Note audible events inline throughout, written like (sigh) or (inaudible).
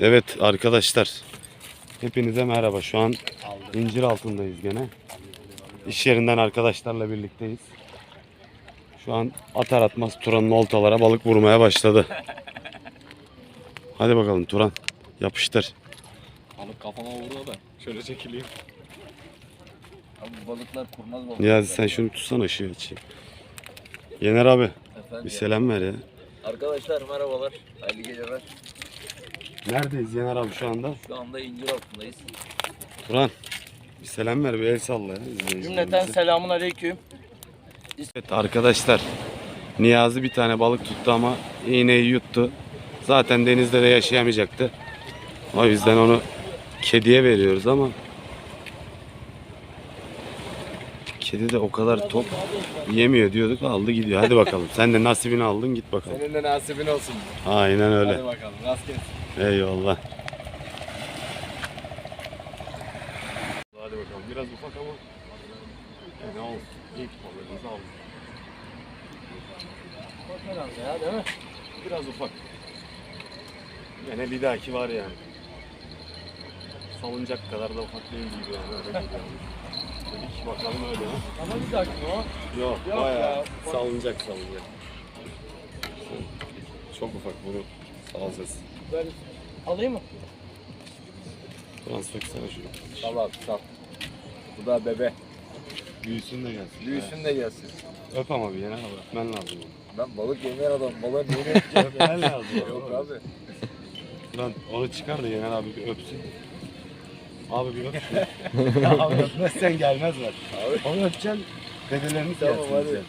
Evet arkadaşlar. Hepinize merhaba. Şu an incir altındayız gene. İş yerinden arkadaşlarla birlikteyiz. Şu an atar atmaz Turan'ın oltalara balık vurmaya başladı. Hadi bakalım Turan. Yapıştır. Balık kafama vuruyor da. Şöyle çekileyim. Abi balıklar kurnaz balık. Niyazi sen şunu tutsana ışığı açayım. Yener abi Efendim bir ya. selam ver ya. Arkadaşlar merhabalar. Hayırlı geceler. Neredeyiz Yener abi şu anda? Şu anda incir altındayız. Turan bir selam ver bir el salla ya. Cümleten selamun aleyküm. Evet arkadaşlar Niyazi bir tane balık tuttu ama iğneyi yuttu. Zaten denizde de yaşayamayacaktı. O yüzden onu kediye veriyoruz ama kedi de o kadar top yemiyor diyorduk aldı gidiyor. Hadi bakalım sen de nasibini aldın git bakalım. Senin de nasibin olsun. Aynen öyle. Hadi bakalım. Rast gelsin. Eyvallah. Hadi bakalım biraz ufak ama ne olsun ilk balığımızı aldık. Ya değil mi? Biraz ufak. Gene bir dahaki var yani. Salıncak kadar da ufak değil gibi yani. Öyle geliyor. Dedik bakalım öyle mi? Ama bir dakika o. Yok, Yok bayağı ya. salıncak salıncak. Çok ufak bunu salacağız. Alayım mı? Ulan söksene şunu. Sal abi sal. Bu da bebe. Büyüsün de gelsin. Büyüsün de gelsin. Öp ama bir yana. Öpmen lazım. Ben balık yemeyen adam. Balığı niye (laughs) yapacağım? Öpmen lazım. Yok abi. Lan onu çıkar da Yener abi bir öpsün. Abi bir öp şunu. (laughs) abi öpmezsen gelmez bak. Abi. Onu öpeceksin. Dedelerini Tamam, gelsin hadi.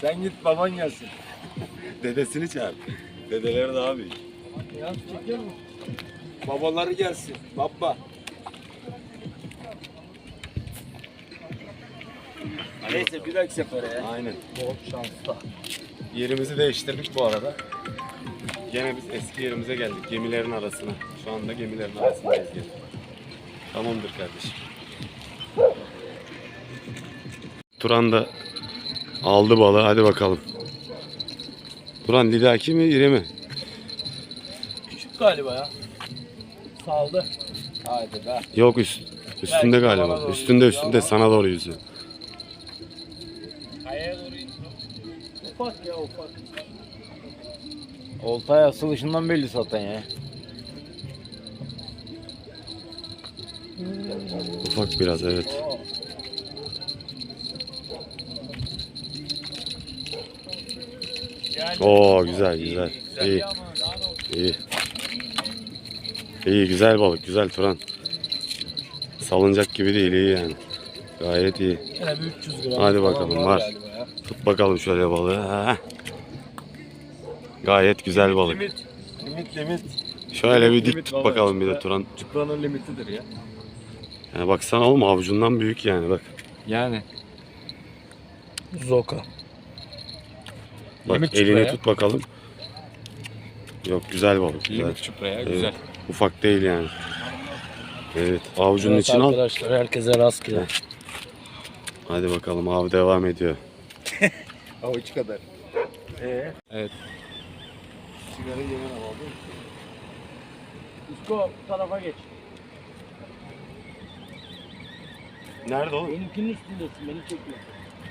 Sen git baban gelsin. Dedesini çağır. Dedeleri de abi. Babaları gelsin. Baba. Neyse bir dahaki sefere ya. Aynen. Bol şansla. Yerimizi değiştirdik bu arada. Gene biz eski yerimize geldik. Gemilerin arasına. Şu anda gemilerin arasındayız gene. Tamamdır kardeşim. Turan da aldı balığı. Hadi bakalım. Turan lidaki mi iri mi? Galiba ya. Saldı. Hadi be. Yok üst, üstünde Belki bana galiba. doğru Üstünde üstünde ama. sana doğru yüzüyor. Kayaya doğru Ufak ya ufak. Oltay asılışından belli zaten ya. Ufak biraz evet. Oo. Yani Oo güzel güzel. İyi ama daha ne olsun. iyi. İyi güzel balık güzel Turan. Salınacak gibi değil iyi yani. Gayet iyi. Yine bir 300 gram. Hadi falan bakalım var. galiba ya. Tut bakalım şöyle balığı. Ha. Gayet güzel balık. Limit. Limit limit. Şöyle bir dik Limit tut balığı. bakalım bir de Turan. Çupranın limitidir ya. Yani baksana oğlum avucundan büyük yani bak. Yani. Zoka. Bak Limit elini tut bakalım. Yok güzel balık. Güzel. Limit çupraya Evet. güzel. Ufak değil yani. Evet avucunun Evet içine al. arkadaşlar herkese rastgele. Hadi bakalım abi devam ediyor. (laughs) Avuç kadar. Ee? Evet. Sigara yemen aldı. Usko bu tarafa geç. Nerede oğlum? Benimkinin üstündesin beni çekme.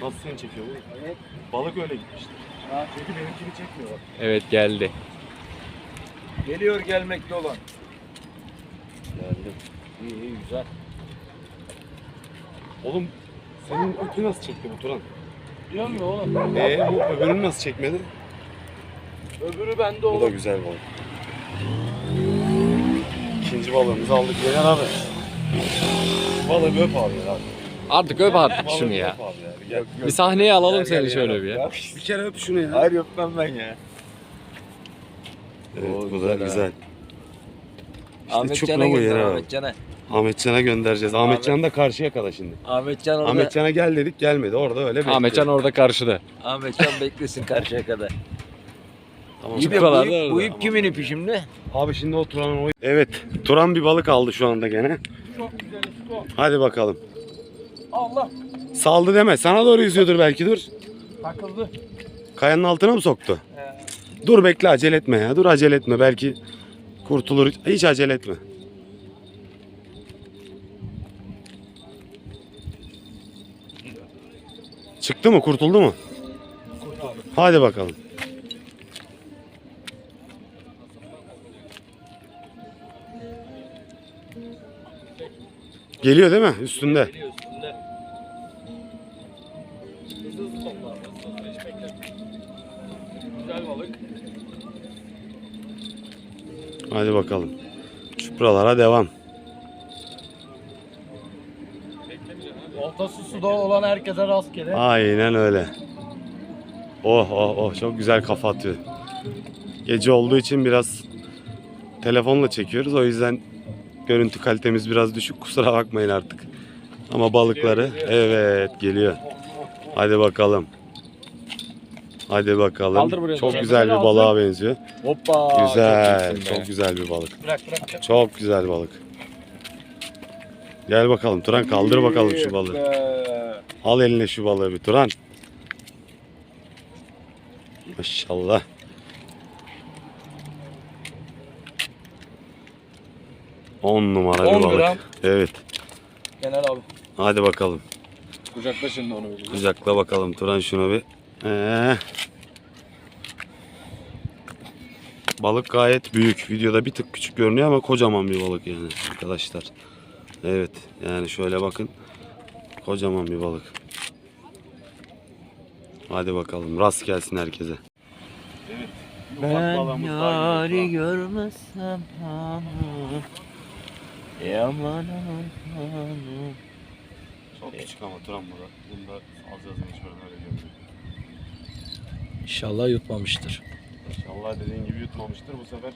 Nasıl seni çekiyor bu? Evet. Balık öyle gitmiştir. Ha, çünkü benimkini çekmiyor bak. Evet geldi. Geliyor gelmekte olan. Geldi. İyi iyi güzel. Oğlum senin öpü nasıl çekti bu Turan? Ya oğlum. Ee bu öbürünü nasıl çekmedi? Öbürü bende Bu da oğlum. güzel balık. İkinci balığımızı aldık Yener abi. Balığı bir öp abi ya. Artık öp artık şunu ya. öp abi ya. Bir Gel. Bir sahneye alalım Gel, seni gel, şöyle gel. bir ya. Bir kere öp şunu ya. Hayır öpmem ben ya. Evet Oo, bu da güzel ha. güzel. İşte Ahmet çupra Can'a gönder Yener abi. Ahmet Can'a. Ahmetcan'a göndereceğiz. Ahmetcan da karşıya kadar şimdi. Ahmet Can orada. Ahmetcan'a gel dedik gelmedi. Orada öyle bekliyor. Ahmetcan orada karşıda. Ahmet Can beklesin karşıya kadar. Tamam. İyi de bu Çupralar da ip, bu orada. ip kimin ipi şimdi? Abi şimdi o Turan'ın o... Evet. Turan bir balık aldı şu anda gene. Çok güzel Usko. Hadi bakalım. Allah. Saldı deme. Sana doğru yüzüyordur belki dur. Takıldı. Kayanın altına mı soktu? Ee, Dur bekle acele etme ya. Dur acele etme. Belki Kurtulur. Hiç acele etme. Çıktı mı? Kurtuldu mu? Hadi bakalım. Geliyor değil mi? Üstünde. Hadi bakalım. Çupralara devam. Oltası suda olan herkese rastgele. Aynen öyle. Oh oh oh çok güzel kafa atıyor. Gece olduğu için biraz telefonla çekiyoruz. O yüzden görüntü kalitemiz biraz düşük. Kusura bakmayın artık. Ama balıkları evet geliyor. Hadi bakalım. Hadi bakalım. Kaldır buraya Çok doğru. güzel bir balığa benziyor. Hoppa. Güzel. Çok. Çok güzel bir balık. Bırak bırak. Çok güzel balık. Gel bakalım Turan kaldır bakalım şu balığı. Al eline şu balığı bir Turan. Maşallah. On numara bir 10 balık. gram. Evet. Genel abi. Hadi bakalım. Kucakla şimdi onu bir. Kucakla bakalım Turan şunu bir. Ee. Balık gayet büyük. Videoda bir tık küçük görünüyor ama kocaman bir balık yani arkadaşlar. Evet. Yani şöyle bakın. Kocaman bir balık. Hadi bakalım. Rast gelsin herkese. Evet. Ben yari görmezsem hanım Yaman hanım Çok küçük ama Turan burada. Bunu da alacağız mecburen öyle görünüyor. İnşallah yutmamıştır. İnşallah dediğin gibi yutmamıştır. Bu sefer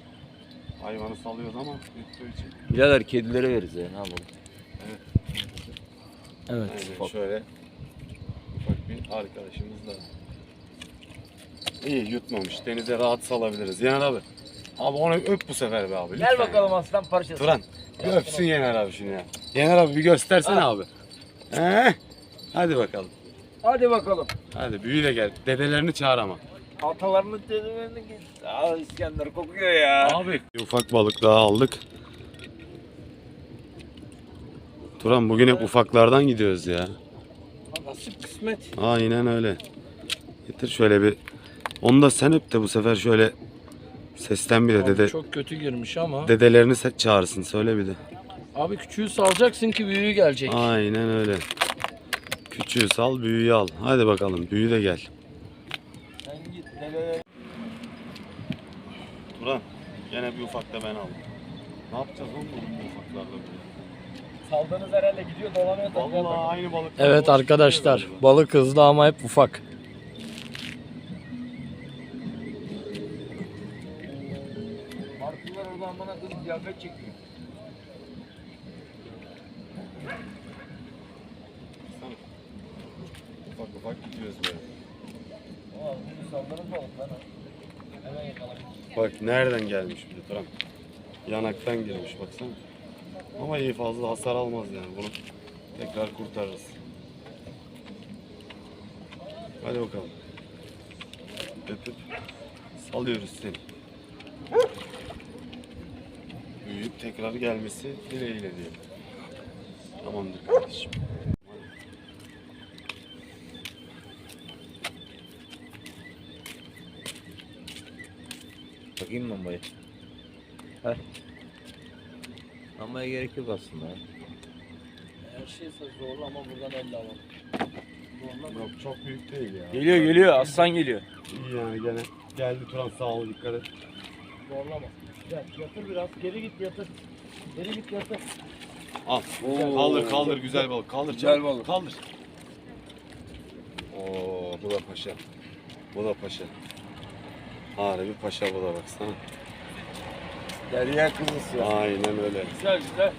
hayvanı salıyoruz ama yuttuğu için. Birader kedilere veririz ya ne yapalım Evet. Aynen şöyle ufak bir arkadaşımız da. İyi yutmamış. Denize rahat salabiliriz. Yener abi. Abi onu öp bu sefer be abi. Gel lütfen. bakalım aslan parçası Turan. Bir öpsün Yener abi şunu ya. Yener abi bir göstersene abi. He? Hadi bakalım. Hadi bakalım Hadi büyü de gel. Dedelerini çağır ama. Atalarının dedelerini git Aa İskender kokuyor ya Abi. Bir ufak balık daha aldık. Turan bugün hep ufaklardan gidiyoruz ya. Nasip kısmet. Aynen öyle. Getir şöyle bir. Onu da sen öp de bu sefer şöyle sesten bir de Abi dede, çok kötü girmiş ama. dedelerini se- çağırsın söyle bir de. Abi küçüğü salacaksın ki büyüğü gelecek. Aynen öyle. Küçüğü sal büyüğü al. Hadi bakalım büyüğü de gel. Sen git dedeleri Turan gene bir ufak da ben aldım. Ne yapacağız oğlum bu ufaklarla böyle? Saldığınız herhalde gidiyor dolanıyor Vallahi aynı balık. Evet arkadaşlar. Balık hızlı ama hep ufak. Martılar oradan bana kız ziyafet çekiyor Ufak ufak gidiyoruz böyle. Aa bunu saldınız balık lan Hemen yakalamış Bak nereden gelmiş bir de Turan. Yanaktan girmiş baksana. Ama iyi fazla hasar almaz yani bunu tekrar kurtarırız. Hadi bakalım. Öpüp salıyoruz seni. Büyüyüp tekrar gelmesi dileğiyle diyelim. Tamamdır kardeşim. Bakayım mı bombayı? Ver. Almaya gerek yok aslında. Her şeyse zorlu ama buradan elle alalım. Yok çok büyük değil ya. Geliyor geliyor aslan geliyor. İyi yani gene geldi Turan sağ ol dikkat et. Zorlama. Gel yatır biraz. Geri git yatır. Geri git yatır. Al. Kaldır kaldır güzel balık. Kaldır Güzel çabuk, balık. Kaldır. Oo bu da paşa. Bu da paşa. Harbi paşa bu da baksana. Derya kızısı Aynen öyle. Güzel güzel.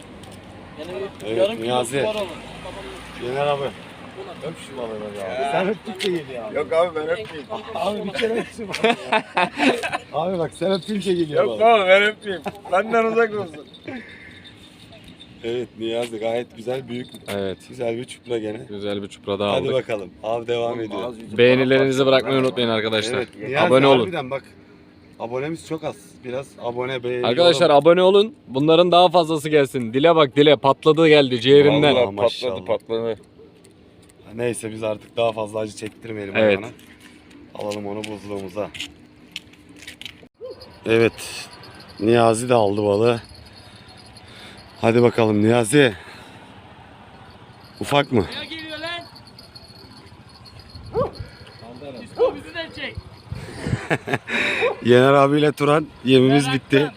Yani Evet, yarım Niyazi. su var onun. Yener abi. Öp şu balığı be abi. Sen öptükçe geliyor abi. Yok abi ben öpmeyeyim. Abi bir kere öpsün (laughs) Abi bak sen öptükçe geliyor Yok balık. abi ben öpmeyeyim. Benden uzak olsun. Evet Niyazi gayet güzel büyük. Evet. Güzel bir çupra gene. Güzel bir çupra daha Hadi aldık. bakalım. Av devam ediyor. Beğenilerinizi bırakmayı unutmayın arkadaşlar. Evet, Niyazi Abone olun. Harbiden bak Abonemiz çok az. Biraz abone beğeni. Arkadaşlar abone olun. Bunların daha fazlası gelsin. Dile bak dile patladı geldi ciğerinden. Vallahi maşallah. patladı. Neyse biz artık daha fazla acı çektirmeyelim Evet. hayvana. Alalım onu buzluğumuza. Evet. Niyazi de aldı balığı. Hadi bakalım Niyazi. Ufak mı? Ya geliyor lan. Disko bizi de çek. (laughs) Yener abiyle Turan yemimiz bitti.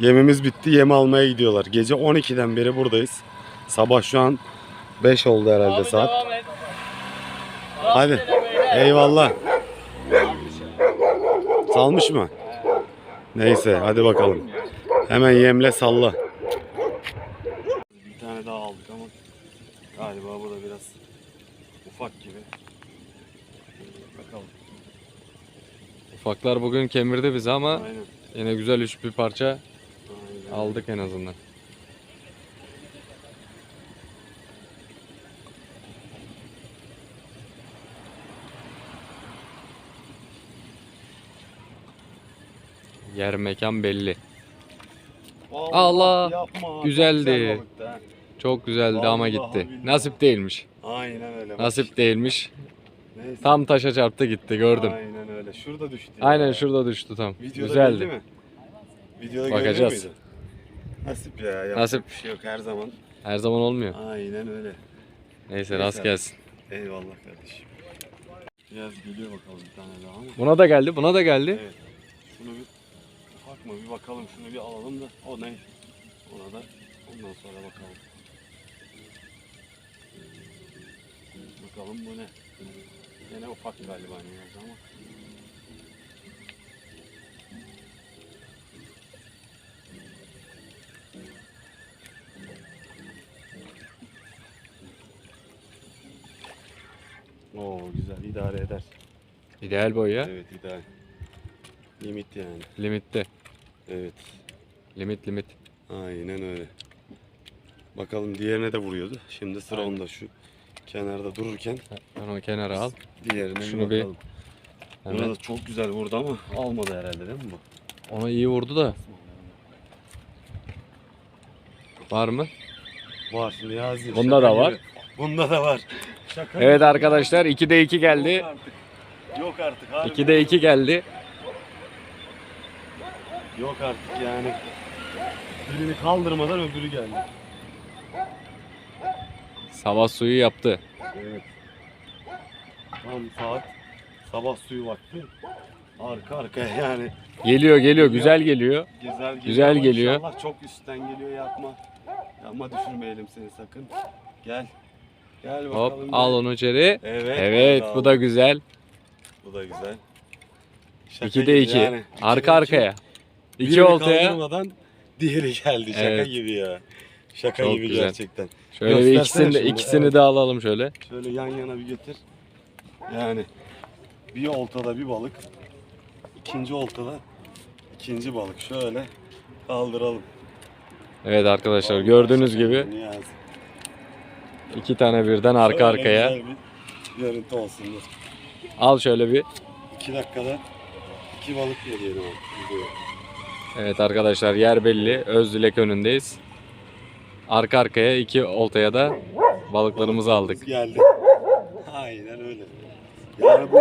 Yemimiz bitti. Yem almaya gidiyorlar. Gece 12'den beri buradayız. Sabah şu an 5 oldu herhalde Abi saat. devam et. Hadi. Böyle. Eyvallah. Salmış mı? Neyse hadi bakalım. Hemen yemle salla. Bir tane daha aldık ama galiba bu da biraz ufak gibi. Bakalım. Ufaklar bugün kemirdi bizi ama Aynen. yine güzel üç bir parça Aynen. aldık en azından. Yer mekan belli. Allah, Allah, yapma. güzeldi. Güzel balıktı ha. Çok güzeldi ama Vallahi gitti. billahi. Nasip değilmiş. Aynen öyle. bak Nasip değilmiş. Neyse. Tam taşa çarptı gitti gördüm. Aynen öyle. Şurada düştü. ya. Aynen şurada düştü tam. Videoda Güzeldi. mi? Videoda Bakacağız. muydu? Nasip ya. Yapacak Nasip. bir şey yok her zaman. Her zaman olmuyor. Aynen öyle. Neyse rast gelsin. Eyvallah kardeşim. Biraz geliyor bakalım bir tane daha ama. Buna da geldi, buna da geldi. Evet. Şunu bir ufak mı bir bakalım şunu bir alalım da o ne? Ona da ondan sonra bakalım. Bakalım bu ne? Yine ufak galiba Niyazi ama. Oo güzel idare eder. İdeal boy ya. Evet ideal. Limit yani. Limitte. Evet. Limit limit. Aynen öyle. Bakalım diğerine de vuruyordu. Şimdi sıra Aynen. onda şu kenarda dururken Ben onu kenara al. diğerine Şunu bir bakalım. Hemen. Burada çok güzel vurdu ama almadı herhalde değil mi bu? Ona iyi vurdu da. Var mı? Var Niyazi. Bunda şaka da var. gibi. Bunda da var. Şaka Evet gibi. arkadaşlar 2'de 2 Yok geldi. artık. Yok artık harbi. 2'de 2 geldi. Yok artık yani. Birini kaldırmadan öbürü geldi. Sabah suyu yaptı. Evet. Tam saat sabah suyu vakti. Arka arkaya yani. Geliyor geliyor güzel geliyor. Güzel geliyor. Güzel ama geliyor. İnşallah çok üstten geliyor yapma. Yapma düşürmeyelim seni sakın. Gel. Gel bakalım. Hop gel. al onu içeri. Evet. Evet bu da güzel. Bu da güzel. Şaka 2'de gibi 2. yani. Arka İkide arkaya. Birini 2 oltaya. kaldırmadan diğeri geldi. Şaka Evet. gibi ya. Şaka Çok gibi güzel. gerçekten. Şöyle bir Göstersene ikisini de, şimdi, ikisini evet. de alalım şöyle. Şöyle yan yana bir getir. Yani bir oltada bir balık. ikinci oltada ikinci balık. Şöyle kaldıralım. Evet arkadaşlar Vallahi gördüğünüz gibi Niyazi. iki tane birden arka Şöyle arkaya. güzel bir görüntü olsun. Al şöyle bir. İki dakikada iki balık videoya. Evet arkadaşlar yer belli. Özdilek önündeyiz. Arka arkaya iki oltaya da balıklarımızı aldık. Geldi. Aynen öyle. Yani bu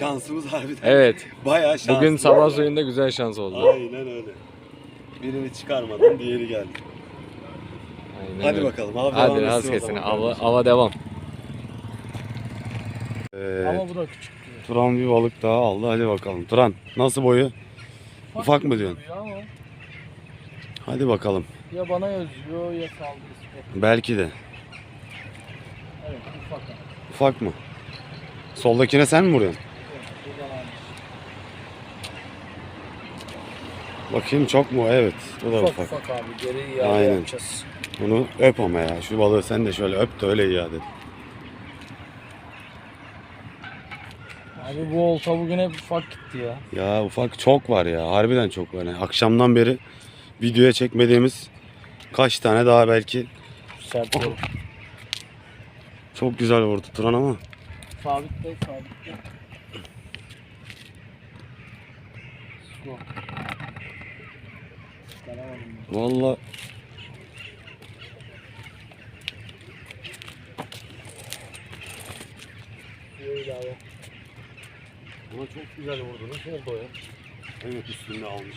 şansımız harbiden Evet. bayağı şanslı. Bugün sabah suyunda güzel şans oldu. Aynen öyle. Birini çıkarmadan diğeri geldi. Aynen Hadi öyle. bakalım abi. Hadi rast kesin. Ava, ava devam. Evet. Ama bu da küçük. Turan bir balık daha aldı. Hadi bakalım. Turan nasıl boyu? Ufak mı diyorsun? Ya, ama Hadi bakalım. Ya bana yazıyor ya saldırısı. Belki de. Evet ufak. Ufak mı? Soldakine sen mi vuruyorsun? Evet, buradan almış. Bakayım çok mu? Evet. Bu da Ufak ufak. ufak abi geri iade Aynen. yapacağız. Bunu öp ama ya. Şu balığı sen de şöyle öp de öyle iade et. Abi bu olta bugün hep ufak gitti ya. Ya ufak çok var ya. Harbiden çok var. Yani akşamdan beri videoya çekmediğimiz kaç tane daha belki Sert olur. çok güzel vurdu Turan ama. Sabitle sabitle. abi. Ama çok güzel vurdu. Nasıl oldu o ya? Evet üstünde almış.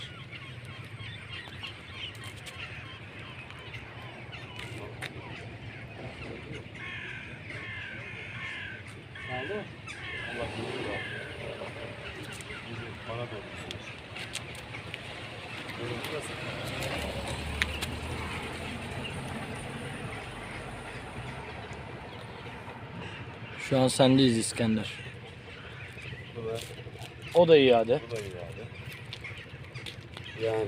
Aldı mı? Allah bilir ya. Bana da olmuşsunuz. Görüntü nasıl? Şu an sendeyiz İskender. Bu da, O da iade. bu da abi. Yani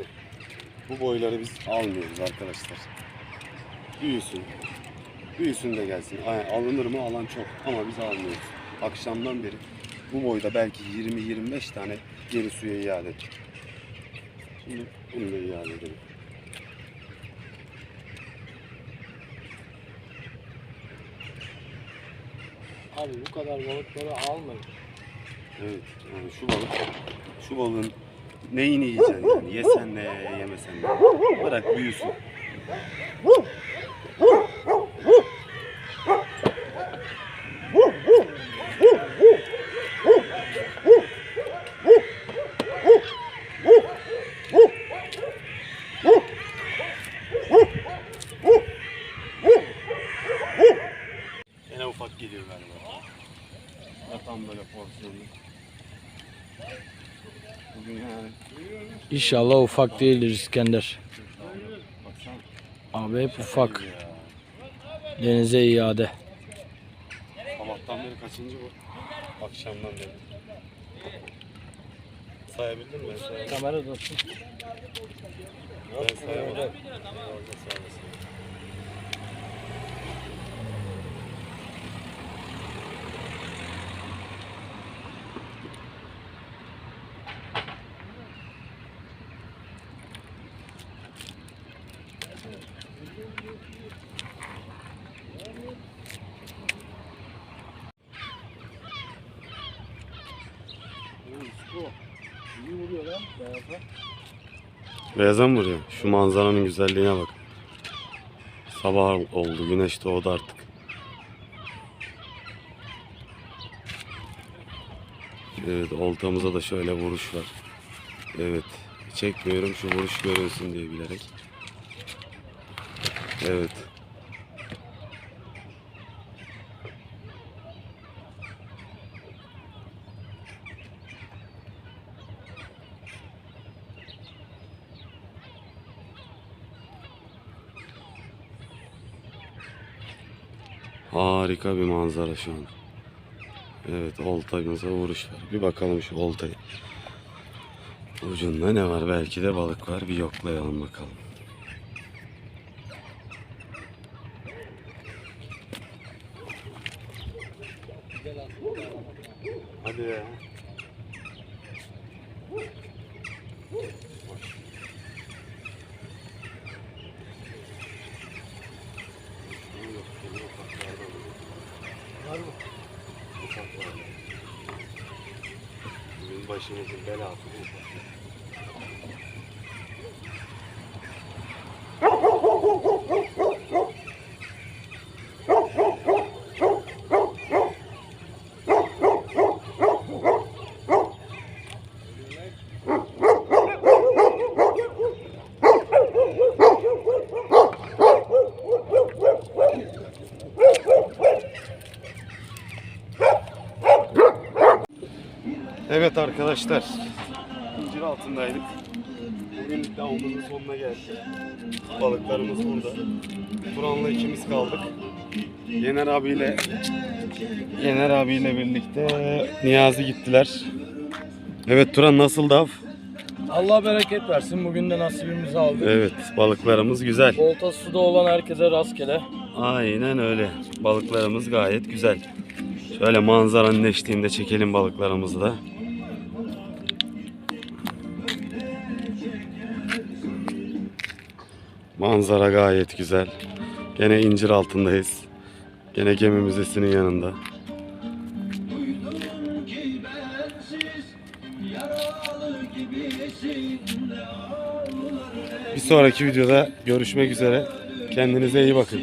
bu boyları biz almıyoruz arkadaşlar. Büyüsün. Büyüsün de gelsin. Aynen, alınır mı alan çok ama biz almıyoruz. Akşamdan beri bu boyda belki 20-25 tane geri suya iade ettik. Şimdi bunu da iade edelim. Abi bu kadar balıkları almayın. Evet şu balık şu balığın neyini yiyeceksin yani yesen de yemesen de bırak büyüsün. Yine ufak geliyor galiba. Ya tam böyle porsiyonlu. Bugün yani İnşallah ufak değildir İskender. Abi hep ufak. Denize iade. Sabahtan beri kaçıncı bu? Akşamdan beri. Sayabildin mi? Kamera dostum. Ben sayamadım. Beyaza. Mı vuruyor? Şu manzaranın güzelliğine bak. Sabah oldu, güneş doğdu artık. Evet, oltamıza da şöyle vuruş var. Evet, çekmiyorum şu vuruş görünsün diye bilerek. Evet. Harika bir manzara şu an. Evet oltamıza vuruş var. Bir bakalım şu oltayı. Ucunda ne var? Belki de balık var. Bir yoklayalım bakalım. Hadi ya. Belası bu. Evet arkadaşlar. İncir altındaydık. Bugün avımızın sonuna geldik. Balıklarımız burada. Turan'la ikimiz kaldık. Yener abiyle Yener abiyle birlikte Niyazi gittiler. Evet Turan nasıl av? Allah bereket versin. Bugün de nasibimizi aldık. Evet balıklarımız güzel. Olta suda olan herkese rastgele. Aynen öyle. Balıklarımız gayet güzel. Şöyle manzaranın eşliğinde çekelim balıklarımızı da. Manzara gayet güzel. Gene incir altındayız. Gene gemi müzesinin yanında. Bir sonraki videoda görüşmek üzere. Kendinize iyi bakın.